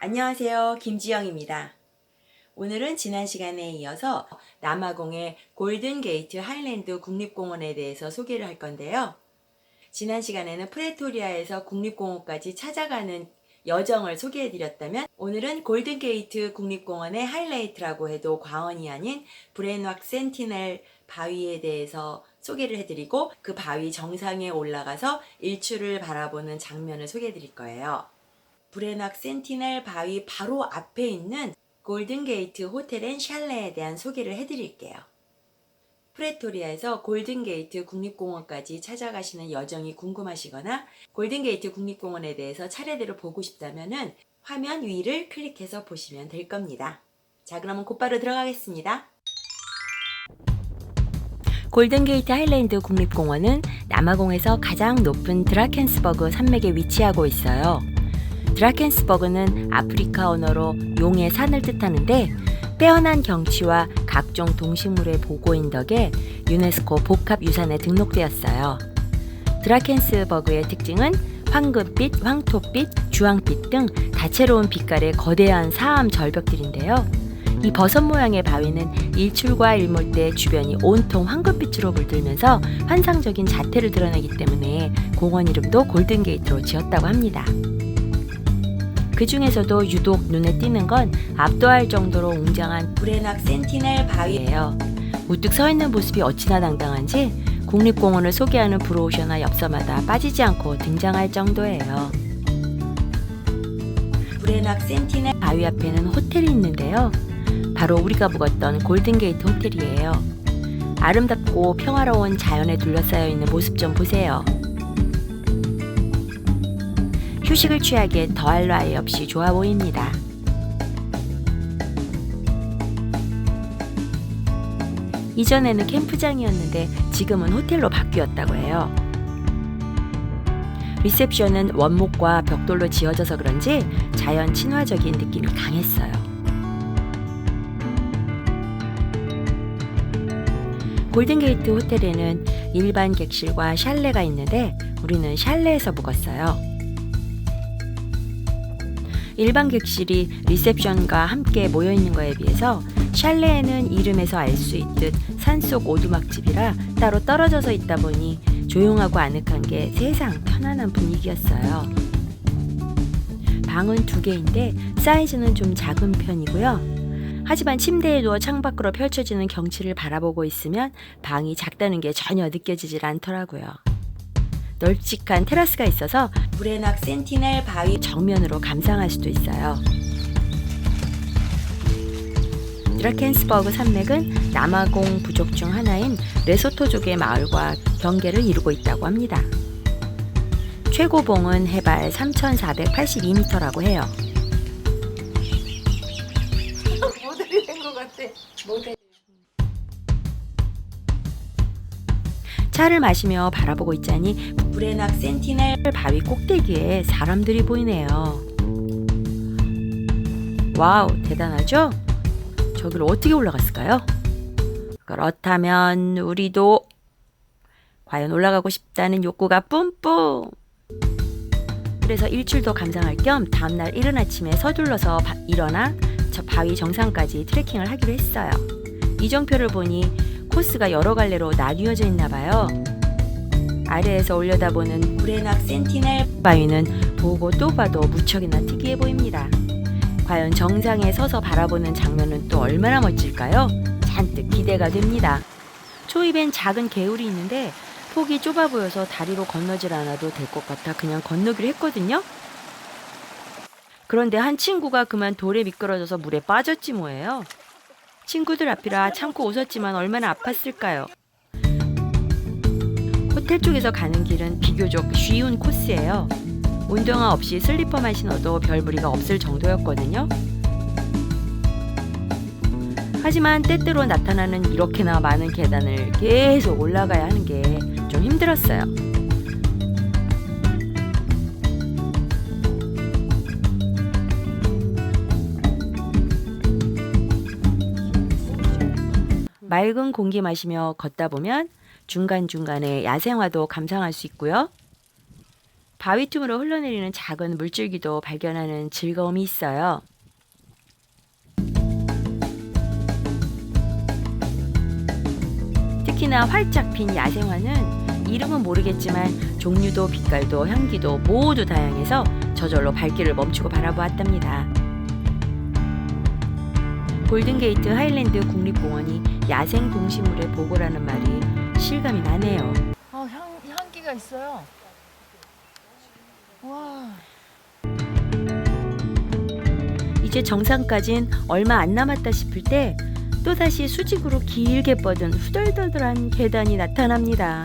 안녕하세요. 김지영입니다. 오늘은 지난 시간에 이어서 남아공의 골든게이트 하일랜드 국립공원에 대해서 소개를 할 건데요. 지난 시간에는 프레토리아에서 국립공원까지 찾아가는 여정을 소개해 드렸다면 오늘은 골든게이트 국립공원의 하이라이트라고 해도 과언이 아닌 브레낙 센티넬 바위에 대해서 소개를 해드리고 그 바위 정상에 올라가서 일출을 바라보는 장면을 소개해 드릴 거예요. 브레낙 센티넬 바위 바로 앞에 있는 골든게이트 호텔 앤 샬레에 대한 소개를 해드릴게요. 프레토리아에서 골든게이트 국립공원까지 찾아가시는 여정이 궁금하시거나 골든게이트 국립공원에 대해서 차례대로 보고 싶다면은 화면 위를 클릭해서 보시면 될 겁니다. 자, 그러면 곧바로 들어가겠습니다. 골든게이트 하일랜드 국립공원은 남아공에서 가장 높은 드라켄스버그 산맥에 위치하고 있어요. 드라켄스버그는 아프리카 언어로 용의 산을 뜻하는데 빼어난 경치와 각종 동식물의 보고인 덕에 유네스코 복합유산에 등록되었어요. 드라켄스버그의 특징은 황금빛, 황토빛, 주황빛 등 다채로운 빛깔의 거대한 사암 절벽들인데요. 이 버섯 모양의 바위는 일출과 일몰 때 주변이 온통 황금빛으로 물들면서 환상적인 자태를 드러내기 때문에 공원 이름도 골든게이트로 지었다고 합니다. 그 중에서도 유독 눈에 띄는 건 압도할 정도로 웅장한 브레낙 센티넬 바위예요. 우뚝 서 있는 모습이 어찌나 당당한지 국립공원을 소개하는 브로셔나 엽서마다 빠지지 않고 등장할 정도예요. 브레낙 센티넬 바위 앞에는 호텔이 있는데요. 바로 우리가 묵었던 골든게이트 호텔이에요. 아름답고 평화로운 자연에 둘러싸여 있는 모습 좀 보세요. 휴식을 취하기에 더할 나위 없이 좋아 보입니다. 이전에는 캠프장이었는데 지금은 호텔로 바뀌었다고 해요. 리셉션은 원목과 벽돌로 지어져서 그런지 자연 친화적인 느낌이 강했어요. 골든게이트 호텔에는 일반 객실과 샬레가 있는데 우리는 샬레에서 묵었어요. 일반 객실이 리셉션과 함께 모여 있는 거에 비해서 샬레에는 이름에서 알 수 있듯 산속 오두막집이라 따로 떨어져서 있다 보니 조용하고 아늑한 게 세상 편안한 분위기였어요. 방은 두 개인데 사이즈는 좀 작은 편이고요. 하지만 침대에 누워 창밖으로 펼쳐지는 경치를 바라보고 있으면 방이 작다는 게 전혀 느껴지질 않더라고요. 널찍한 테라스가 있어서 브레낙 센티넬 바위 정면으로 감상할 수도 있어요. 드라켄스버그 산맥은 남아공 부족 중 하나인 레소토족의 마을과 경계를 이루고 있다고 합니다. 최고봉은 해발 3,482m라고 해요. 모델이 된것 같아. 모델. 차를 마시며 바라보고 있자니 브레낙 센티넬 바위 꼭대기에 사람들이 보이네요. 와우, 대단하죠? 저기를 어떻게 올라갔을까요? 그렇다면 우리도 과연 올라가고 싶다는 욕구가 뿜뿜. 그래서 일출도 감상할 겸 다음날 이른 아침에 서둘러서 바- 일어나 저 바위 정상까지 트레킹을 하기로 했어요. 이정표를 보니 코스가 여러 갈래로 나뉘어져 있나 봐요. 아래에서 올려다보는 브레낙 센티넬 바위는 보고 또 봐도 무척이나 특이해 보입니다. 과연 정상에 서서 바라보는 장면은 또 얼마나 멋질까요? 잔뜩 기대가 됩니다. 초입엔 작은 개울이 있는데 폭이 좁아 보여서 다리로 건너질 않아도 될 것 같아 그냥 건너기로 했거든요. 그런데 한 친구가 그만 돌에 미끄러져서 물에 빠졌지 뭐예요. 친구들 앞이라 참고 웃었지만 얼마나 아팠을까요? 호텔 쪽에서 가는 길은 비교적 쉬운 코스예요. 운동화 없이 슬리퍼만 신어도 별 무리가 없을 정도였거든요. 하지만 때때로 나타나는 이렇게나 많은 계단을 계속 올라가야 하는 게 좀 힘들었어요. 맑은 공기 마시며 걷다 보면 중간중간에 야생화도 감상할 수 있고요. 바위 틈으로 흘러내리는 작은 물줄기도 발견하는 즐거움이 있어요. 특히나 활짝 핀 야생화는 이름은 모르겠지만 종류도 빛깔도 향기도 모두 다양해서 저절로 발길을 멈추고 바라보았답니다. 골든게이트 하일랜드 국립공원이 야생 동식물의 보고라는 말이 실감이 나네요. 어, 향, 향기가 있어요. 와. 이제 정상까진 얼마 안 남았다 싶을 때 또다시 수직으로 길게 뻗은 후덜덜덜한 계단이 나타납니다.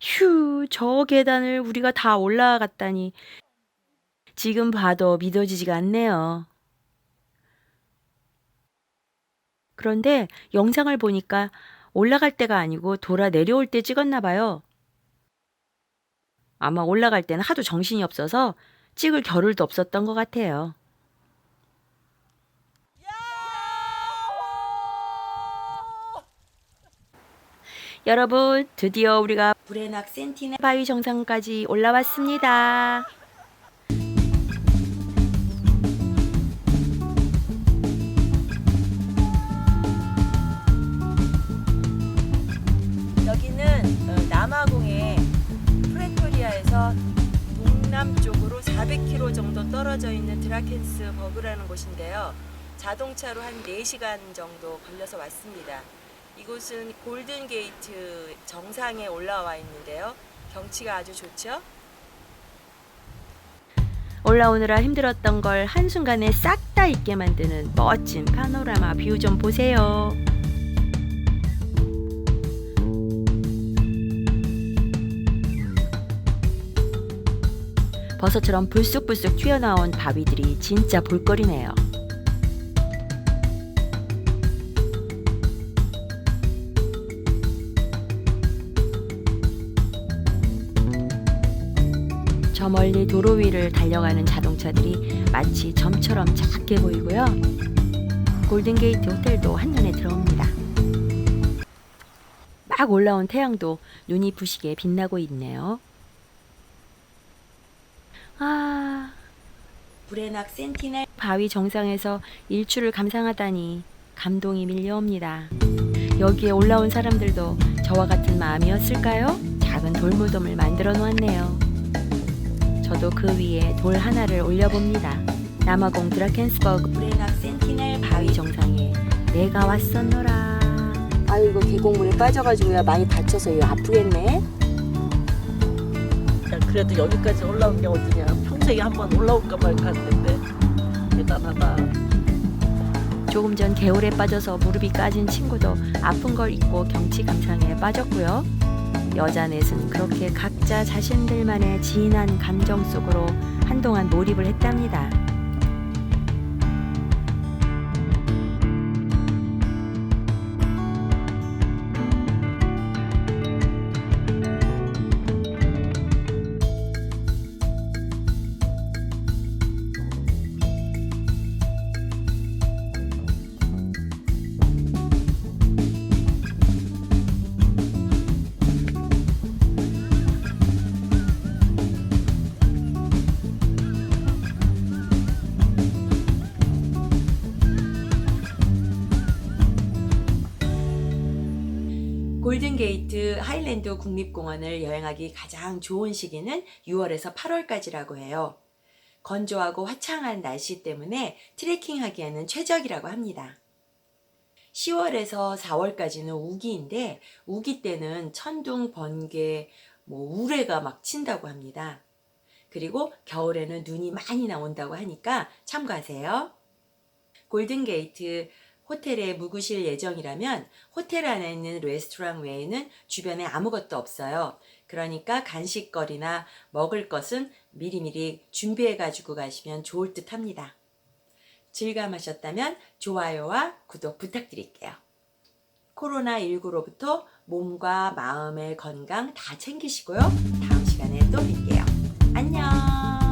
휴, 저 계단을 우리가 다 올라갔다니 지금 봐도 믿어지지가 않네요. 그런데 영상을 보니까 올라갈 때가 아니고 돌아 내려올 때 찍었나 봐요. 아마 올라갈 때는 하도 정신이 없어서 찍을 겨를도 없었던 것 같아요. 여러분, 드디어 우리가 브레낙 센티넬 바위 정상까지 올라왔습니다. 동남쪽으로 400km 정도 떨어져 있는 드라켄스 버그라는 곳인데요. 자동차로 한 4시간 정도 걸려서 왔습니다. 이곳은 골든 게이트 정상에 올라와 있는데요. 경치가 아주 좋죠? 올라오느라 힘들었던 걸 한순간에 싹 다 잊게 만드는 멋진 파노라마 뷰 좀 보세요. 버섯처럼 불쑥불쑥 튀어나온 바위들이 진짜 볼거리네요. 저 멀리 도로 위를 달려가는 자동차들이 마치 점처럼 작게 보이고요. 골든게이트 호텔도 한눈에 들어옵니다. 막 올라온 태양도 눈이 부시게 빛나고 있네요. 아, 브레낙 센티넬 바위 정상에서 일출을 감상하다니 감동이 밀려옵니다. 여기에 올라온 사람들도 저와 같은 마음이었을까요? 작은 돌무덤을 만들어 놓았네요. 저도 그 위에 돌 하나를 올려봅니다. 남아공 드라켄스버그 브레낙 센티넬 바위 정상에 내가 왔었노라. 아이고 계곡물에 빠져가지고야 많이 다쳐서 이거 아프겠네. 야, 그래도 여기까지 올라온 게 어디냐. 평생에 한 번 올라올까 말까 했는데 대단하다. 조금 전 개울에 빠져서 무릎이 까진 친구도 아픈 걸 잊고 경치 감상에 빠졌고요. 여자 넷은 그렇게 각자 자신들만의 진한 감정 속으로 한동안 몰입을 했답니다. 골든게이트 하일랜드 국립공원을 여행하기 가장 좋은 시기는 6월에서 8월까지라고 해요. 건조하고 화창한 날씨 때문에 트레킹하기에는 최적이라고 합니다. 10월에서 4월까지는 우기인데 우기 때는 천둥, 번개, 뭐 우레가 막 친다고 합니다. 그리고 겨울에는 눈이 많이 나온다고 하니까 참고하세요. 골든게이트 호텔에 묵으실 예정이라면 호텔 안에 있는 레스토랑 외에는 주변에 아무것도 없어요. 그러니까 간식거리나 먹을 것은 미리미리 준비해 가지고 가시면 좋을 듯 합니다. 즐감하셨다면 좋아요와 구독 부탁드릴게요. 코로나19로부터 몸과 마음의 건강 다 챙기시고요. 다음 시간에 또 뵐게요. 안녕!